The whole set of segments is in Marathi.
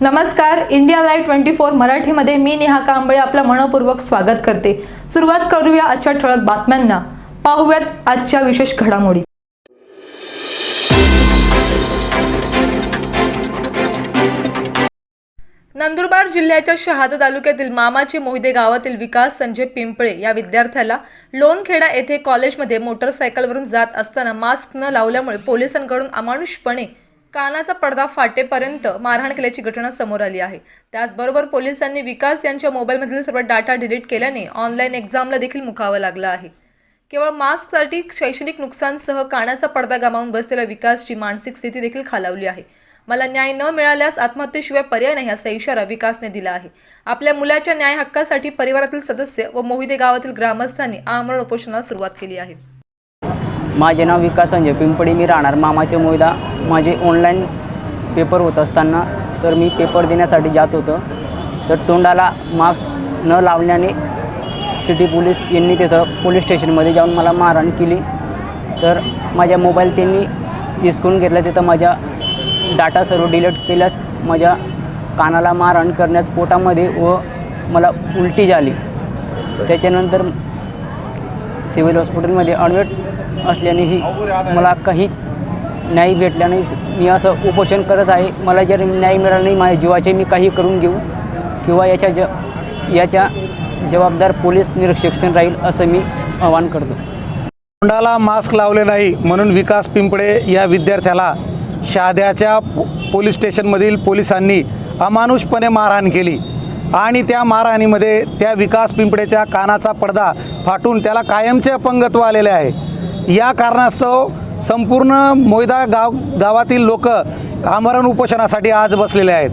नमस्कार इंडिया लाईव्ह ट्वेंटी फोर मराठीमध्ये मी नेहा कांबळे आपलं मनपूर्वक स्वागत करते. सुरुवात करूया आजच्या ठळक बातम्यांना. पाहूयात आजच्या विशेष घडामोडी. नंदुरबार जिल्ह्याच्या शहादा तालुक्यातील मामाचे मोहिदे गावातील विकास संजय पिंपळे या विद्यार्थ्याला लोणखेडा येथे कॉलेजमध्ये मोटरसायकलवरून जात असताना मास्क न लावल्यामुळे पोलिसांकडून अमानुषपणे कानाचा पडदा फाटेपर्यंत मारहाण केल्याची घटना समोर आली आहे. त्याचबरोबर पोलिसांनी विकास यांच्या मोबाईलमधील सर्व डाटा डिलीट केल्याने ऑनलाईन एक्झामला देखील मुकावं लागलं आहे. केवळ मास्कसाठी शैक्षणिक नुकसानसह कानाचा पडदा गमावून बसलेल्या विकासची मानसिक स्थिती देखील खालावली आहे. मला न्याय न मिळाल्यास आत्महत्येशिवाय पर्याय नाही असा इशारा विकासने दिला आहे. आपल्या मुलाच्या न्याय हक्कासाठी परिवारातील सदस्य व मोहिदे गावातील ग्रामस्थांनी आमरण उपोषणाला सुरुवात केली आहे. माझे नाव विकास संजय. पिंपळी मी राहणार. मामाचे मोयदा माझे ऑनलाईन पेपर होत असताना तर मी पेपर देण्यासाठी जात होतं. तर तोंडाला मास्क न लावल्याने सिटी पोलीस यांनी तिथं पोलीस स्टेशनमध्ये जाऊन मला मारहाण केली. तर माझ्या मोबाईल त्यांनी हिसकून घेतला. तिथं माझ्या डाटा सर्व डिलीट केल्यास माझ्या कानाला मारहाण करण्यास पोटामध्ये व मला उलटी झाली. त्याच्यानंतर सिव्हिल हॉस्पिटलमध्ये ॲडमिट असल्यानेही मला काहीच न्याय भेटला नाही. मी असं उपोषण करत आहे. मला जर न्याय मिळाला नाही माझ्या जीवाचे मी काही करून घेऊ किंवा याच्या ज याच्या जबाबदार पोलीस निरीक्षण राहील असं मी आवाहन करतो. तोंडाला मास्क लावले नाही म्हणून विकास पिंपळे या विद्यार्थ्याला शहाद्याच्या पो पोलीस स्टेशनमधील पोलिसांनी अमानुषपणे मारहाण केली. आणि त्या मारहाणीमध्ये त्या विकास पिंपडेच्या कानाचा पडदा फाटून त्याला कायमचे अपंगत्व आलेले आहे. या कारणास्तव संपूर्ण मोयदा गाव गावातील लोक आमरण उपोषणासाठी आज बसलेले आहेत.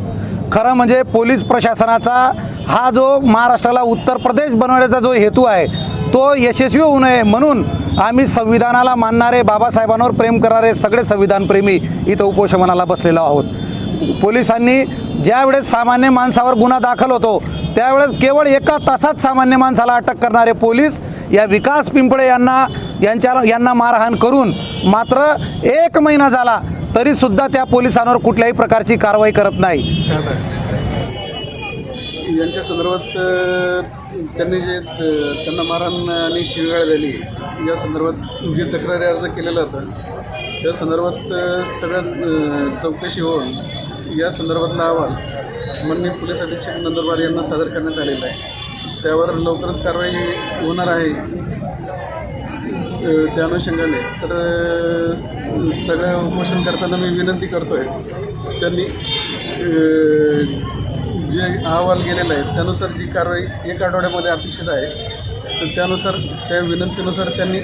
खरं म्हणजे पोलीस प्रशासनाचा हा जो महाराष्ट्राला उत्तर प्रदेश बनवण्याचा जो हेतू आहे तो यशस्वी होऊ नये म्हणून आम्ही संविधानाला मानणारे बाबासाहेबांवर प्रेम करणारे सगळे संविधानप्रेमी इथं उपोषणाला बसलेलो आहोत. पोलिसांनी ज्यावेळेस सामान्य माणसावर गुन्हा दाखल होतो त्यावेळेस केवळ एका तासात सामान्य माणसाला अटक करणारे पोलीस या विकास पिंपळे यांना यांच्या यांना मारहाण करून मात्र एक महिना झाला तरीसुद्धा त्या पोलिसांवर कुठल्याही प्रकारची कारवाई करत नाही. यांच्या संदर्भात त्यांनी जे त्यांना मारहाण आणि शिवीगाळ झाली या संदर्भात जे तक्रारी अर्ज केलेला होता त्या संदर्भात सगळ्यात चौकशी होऊन या संदर्भातला अहवाल माननीय पोलीस अधीक्षक नंदुरबार यांना सादर करण्यात आलेला आहे. त्यावर लवकरच कारवाई होणार आहे. त्या अनुषंगाने तर सगळ्या उपोषण करताना मी विनंती करतो आहे त्यांनी जे अहवाल गेलेला आहे त्यानुसार जी कारवाई एक आठवड्यामध्ये अपेक्षित आहे तर त्यानुसार त्या विनंतीनुसार त्यांनी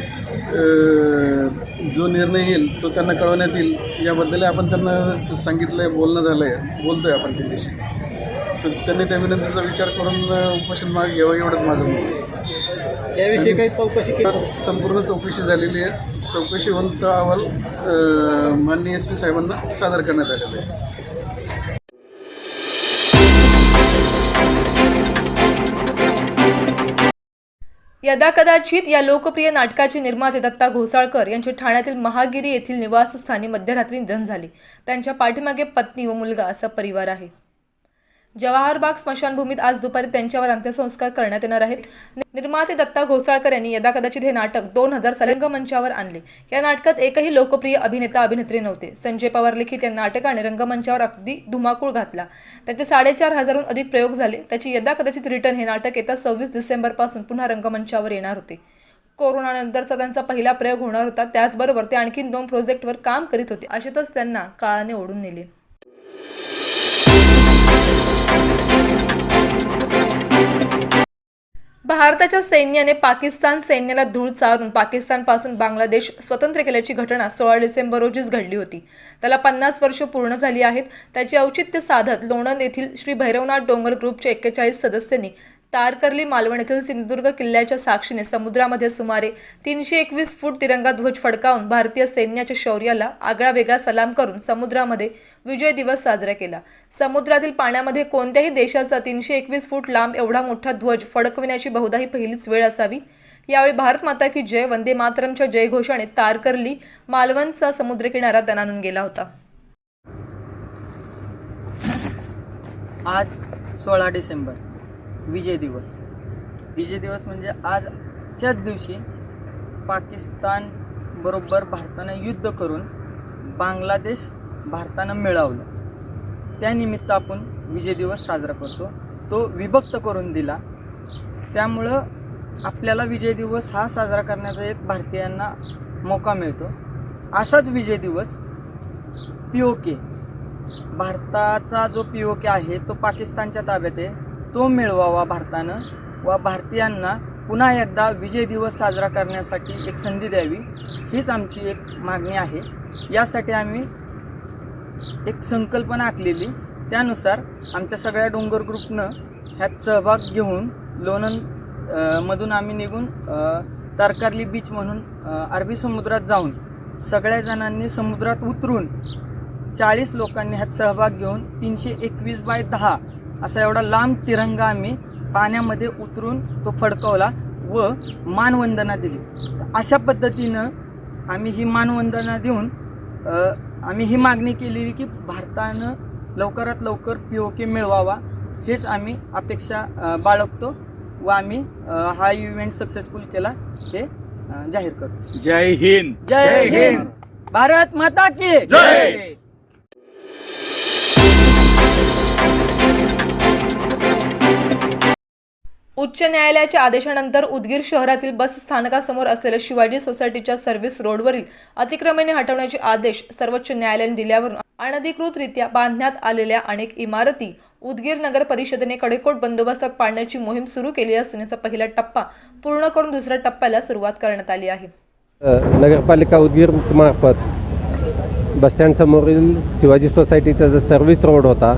जो निर्णय येईल तो त्यांना कळवण्यात येईल. याबद्दल आपण त्यांना सांगितलं आहे बोलणं झालं आहे बोलतो आहे आपण त्यांच्याशी. तर त्यांनी त्या विनंतीचा विचार करून उपोषण मागे घ्यावं एवढंच माझं मत याविषयी काही चौकशी संपूर्ण चौकशी झालेली आहे. चौकशी होऊन तो अहवाल माननीय एस पी साहेबांना सादर करण्यात आलेला आहे. यदा कदाचित या लोकप्रिय नाटकाचे निर्माते दत्ता घोसाळकर यांचे ठाण्यातील महागिरी येथील निवासस्थानी मध्यरात्री निधन झाले. त्यांच्या पाठीमागे पत्नी व मुलगा असा परिवार आहे. जवाहरबाग स्मशानभूमीत आज दुपारी त्यांच्यावर अंत्यसंस्कार करण्यात येणार आहेत. निर्माते दत्ता घोसाळकर यांनी यदा कदाचित हे नाटक दोन हजार सलंग मंचावर आणले. या नाटकात एकही लोकप्रिय अभिनेता अभिनेत्री नव्हते. संजय पवार लिखित या नाटकाने रंगमंचावर अगदी धुमाकूळ घातला. त्याचे साडेचार हजारहून अधिक प्रयोग झाले. त्याची यदा कदाचित रिटर्न हे नाटक येत्या सव्वीस डिसेंबरपासून पुन्हा रंगमंचावर येणार होते. कोरोनानंतरचा त्यांचा पहिला प्रयोग होणार होता. त्याचबरोबर ते आणखीन दोन प्रोजेक्टवर काम करीत होते. अशातच त्यांना काळाने ओढून नेले. भारताच्या सैन्याने पाकिस्तान सैन्याला धूळ चारून पाकिस्तानपासून बांगलादेश स्वतंत्र केल्याची घटना सोळा डिसेंबर रोजीच घडली होती. त्याला पन्नास वर्ष पूर्ण झाली आहेत. त्याचे औचित्य साधत लोणंद येथील श्री भैरवनाथ डोंगर ग्रुपच्या एक्केचाळीस सदस्यांनी तारकर्ली मालवण येथील सिंधुदुर्ग किल्ल्याच्या साक्षीने समुद्रामध्ये सुमारे तीनशे एकवीस फूट तिरंगा ध्वज फडकावून भारतीय सैन्याच्या शौर्याला आगळा वेगळा सलाम करून समुद्रामध्ये विजय दिवस साजरा केला. समुद्रातील पाण्यामध्ये कोणत्याही देशाचा तीनशे एकवीस फूट लांब एवढा मोठा ध्वज फडकविण्याची बहुधा ही पहिलीच वेळ असावी. यावेळी भारत माता की जय वंदे मातरमच्या जयघोषाने तारकर्ली मालवणचा समुद्रकिनारा दणानून गेला होता. आज सोळा डिसेंबर. विजय दिवस. विजय दिवस म्हणजे आजच्याच दिवशी पाकिस्तान बरोबर भारतानं युद्ध करून बांगलादेश भारतानं मिळवलं. त्यानिमित्त आपण विजय दिवस साजरा करतो. तो विभक्त करून दिला. त्यामुळं आपल्याला विजय दिवस हा साजरा करण्याचा एक भारतीयांना मौका मिळतो. असाच विजय दिवस पी ओ के. भारताचा जो पी ओ के आहे तो पाकिस्तानच्या ताब्यात आहे. तो मिळवावा भारतानं व भारतीयांना पुन्हा एकदा विजय दिवस साजरा करण्यासाठी एक संधी द्यावी हीच आमची एक मागणी आहे. यासाठी आम्ही एक संकल्पना आखलेली त्यानुसार आमच्या सगळ्या डोंगर ग्रुपनं ह्यात सहभाग घेऊन लोणंद मधून आम्ही निघून तारकारली बीच म्हणून अरबी समुद्रात जाऊन सगळ्या जणांनी समुद्रात उतरून चाळीस लोकांनी ह्यात सहभाग घेऊन तीनशे एकवीस बाय दहा असा एवढा लांब तिरंगा आम्ही पाण्यामध्ये उतरून तो फडकवला व मानवंदना दिली. अशा पद्धतीनं आम्ही ही मानवंदना देऊन आम्ही ही मागणी केलेली की भारतानं लवकरात लवकर पी ओ के मिळवावा हेच आम्ही अपेक्षा बाळगतो व आम्ही हा इव्हेंट सक्सेसफुल केला हे जाहीर करतो. जय हिंद. जय हिंद. भारत माता की जय. उच्च न्यायालयाच्या आदेशानंतर उदगीर शहरातील बस स्थानकासमोर असलेल्या शिवाजी सोसायटीच्या सर्व्हिस रोडवरील अतिक्रमणे हटवण्याचे आदेश सर्वोच्च न्यायालयाने दिल्यावरून अनधिकृतरित्या बांधण्यात आलेल्या अनेक इमारती उदगीर नगर परिषदेने कडेकोट बंदोबस्तात पाडण्याची मोहीम सुरू केली असून याचा पहिला टप्पा पूर्ण करून दुसऱ्या टप्प्याला सुरुवात करण्यात आली आहे. नगरपालिका उदगीर मार्फत बसस्टँडसमोरील शिवाजी सोसायटीचा जो सर्व्हिस रोड होता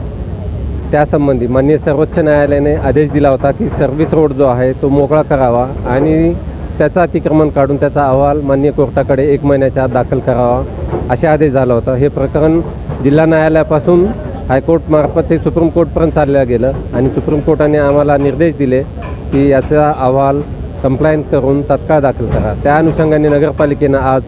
त्यासंबंधी माननीय सर्वोच्च न्यायालयाने आदेश दिला होता की सर्व्हिस रोड जो आहे तो मोकळा करावा आणि त्याचं अतिक्रमण काढून त्याचा अहवाल माननीय कोर्टाकडे एक महिन्याच्या आत दाखल करावा असे आदेश झाला होता. हे प्रकरण जिल्हा न्यायालयापासून हायकोर्टमार्फत ते सुप्रीम कोर्टपर्यंत चाललं गेलं आणि सुप्रीम कोर्टाने आम्हाला निर्देश दिले की याचा अहवाल कंप्लायन्स करून तत्काळ दाखल करा. त्या अनुषंगाने नगरपालिकेनं आज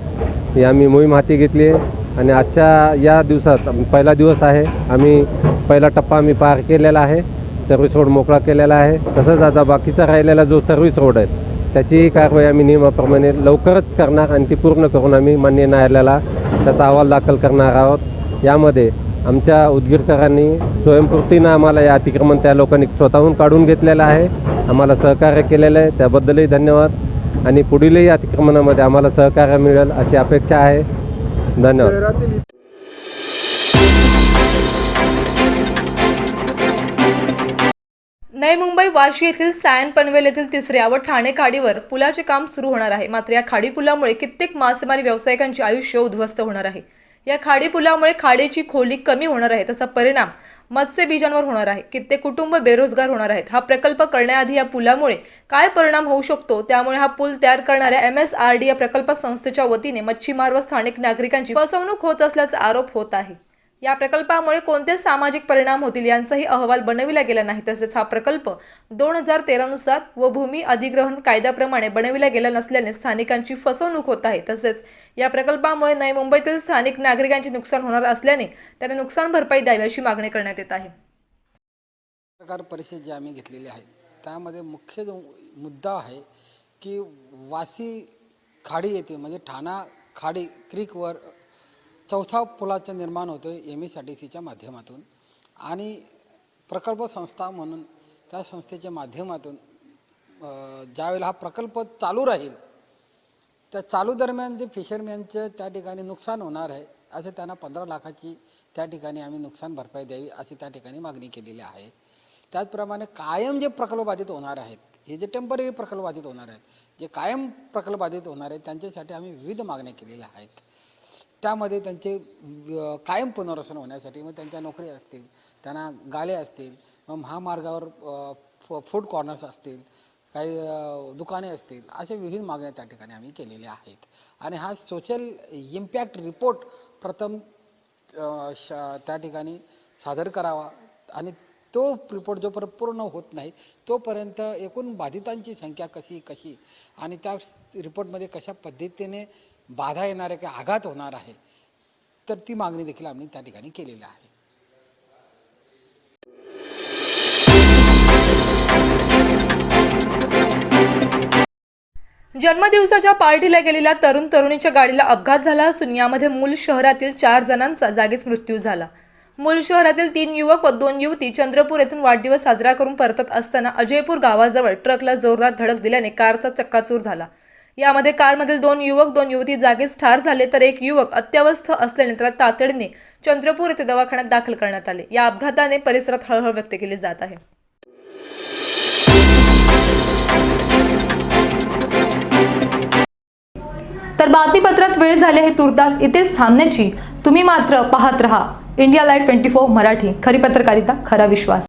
ही आम्ही मोहीम हाती घेतली आहे आणि आजच्या या दिवसात पहिला दिवस आहे आम्ही पहिला टप्पा आम्ही पार केलेला आहे. सर्व्हिस रोड मोकळा केलेला आहे. तसंच आता बाकीचा राहिलेला जो सर्व्हिस रोड आहे त्याची कारवाई आम्ही नियमाप्रमाणे लवकरच करणार आणि ती पूर्ण करून आम्ही मान्य न्यायालयाला त्याचा अहवाल दाखल करणार आहोत. यामध्ये आमच्या उदगीरकरांनी स्वयंपूर्तीनं आम्हाला या अतिक्रमण त्या लोकांनी स्वतःहून काढून घेतलेलं आहे. आम्हाला सहकार्य केलेलं आहे. त्याबद्दलही धन्यवाद. आणि पुढीलही अतिक्रमणामध्ये आम्हाला सहकार्य मिळेल अशी अपेक्षा आहे. धन्यवाद. नवी मुंबई वाशी येथील सायन पनवेल येथील तिसऱ्या व ठाणे खाडीवर पुलाचे काम सुरू होणार आहे. मात्र या खाडी पुलामुळे कित्येक मासेमारी व्यावसायिकांचे आयुष्य उद्ध्वस्त होणार आहे. या खाडी पुलामुळे खाडीची खोली कमी होणार आहे त्याचा परिणाम मत्स्यबीजांवर होणार आहे. कित्येक कुटुंब बेरोजगार होणार आहेत. हा प्रकल्प करण्याआधी या पुलामुळे काय परिणाम होऊ शकतो? त्यामुळे हा पूल तयार करणाऱ्या एम एस आर डी या प्रकल्प संस्थेच्या वतीने मच्छीमार व स्थानिक नागरिकांची फसवणूक होत असल्याचा आरोप होत आहे. या प्रकल्पामुळे कोणते सामाजिक परिणाम होतील यांचाही अहवाल बनविला गेला नाही. तसेच हा प्रकल्प दोन हजार तेरानुसार व भूमी अधिग्रहण कायद्याप्रमाणे बनविला गेला नसल्याने स्थानिकांची फसवणूक होत आहे. तसेच या प्रकल्पामुळे नवी मुंबईतील स्थानिक नागरिकांचे नुकसान होणार असल्याने त्यांना नुकसान भरपाई द्यावी अशी मागणी करण्यात येत आहे. पत्रकार परिषद जे आम्ही घेतलेली आहे त्यामध्ये मुख्य जो मुद्दा आहे की वासी खाडी येते म्हणजे ठाणा खाडी क्रीकवर चौथा पुलाचं निर्माण होतं एम एस आर टी सीच्या माध्यमातून. आणि प्रकल्प संस्था म्हणून त्या संस्थेच्या माध्यमातून ज्यावेळेला हा प्रकल्प चालू राहील त्या चालू दरम्यान जे फिशरमॅनचं त्या ठिकाणी नुकसान होणार आहे असं त्यांना पंधरा लाखाची त्या ठिकाणी आम्ही नुकसान भरपाई द्यावी अशी त्या ठिकाणी मागणी केलेली आहे. त्याचप्रमाणे कायम जे प्रकल्पबाधित होणार आहेत हे जे टेंपररी प्रकल्पबाधित होणार आहेत जे कायम प्रकल्पबाधित होणार आहेत त्यांच्यासाठी आम्ही विविध मागण्या केलेल्या आहेत. त्यामध्ये त्यांचे कायम पुनर्वसन होण्यासाठी मग त्यांच्या नोकरी असतील त्यांना गाले असतील मग महामार्गावर फ- फूड कॉर्नर्स असतील काही दुकाने असतील अशा विविध मागण्या त्या ठिकाणी आम्ही केलेल्या आहेत. आणि हा सोशल इम्पॅक्ट रिपोर्ट प्रथम श त्या ठिकाणी सादर करावा आणि तो रिपोर्ट जोपर्यंत पूर्ण होत नाही तोपर्यंत एकूण बाधितांची संख्या कशी कशी आणि त्या रिपोर्टमध्ये कशा पद्धतीने बाधा येणार आहे किंवा आघात होणार आहे तर ती मागणी देखील आम्ही त्या ठिकाणी केलेली आहे. जन्मदिवसाच्या पार्टीला गेलेल्या तरुण तरुणीच्या गाडीला अपघात झाला असून यामध्ये मूल शहरातील चार जणांचा जागीच मृत्यू झाला. मूल शहरातील तीन युवक व दोन युवती चंद्रपूर येथून वाढदिवस साजरा करून परतत असताना अजयपूर गावाजवळ ट्रकला जोरदार धडक दिल्याने कारचा चक्काचूर झाला. यामध्ये कारमधील दोन युवक दोन युवती जागीच ठार झाले तर एक युवक अत्यवस्थ असल्याने त्याला तातडीने चंद्रपूर येथे दवाखान्यात दाखल करण्यात आले. या अपघाताने परिसरात हळहळ व्यक्त केली जात आहे. तर बातमीपत्रात वेळ झाली आहे तुर्तास इथेच थांबण्याची. तुम्ही मात्र पाहत रहा. India light twenty four Marathi. खरी पत्रकारिता खरा विश्वास.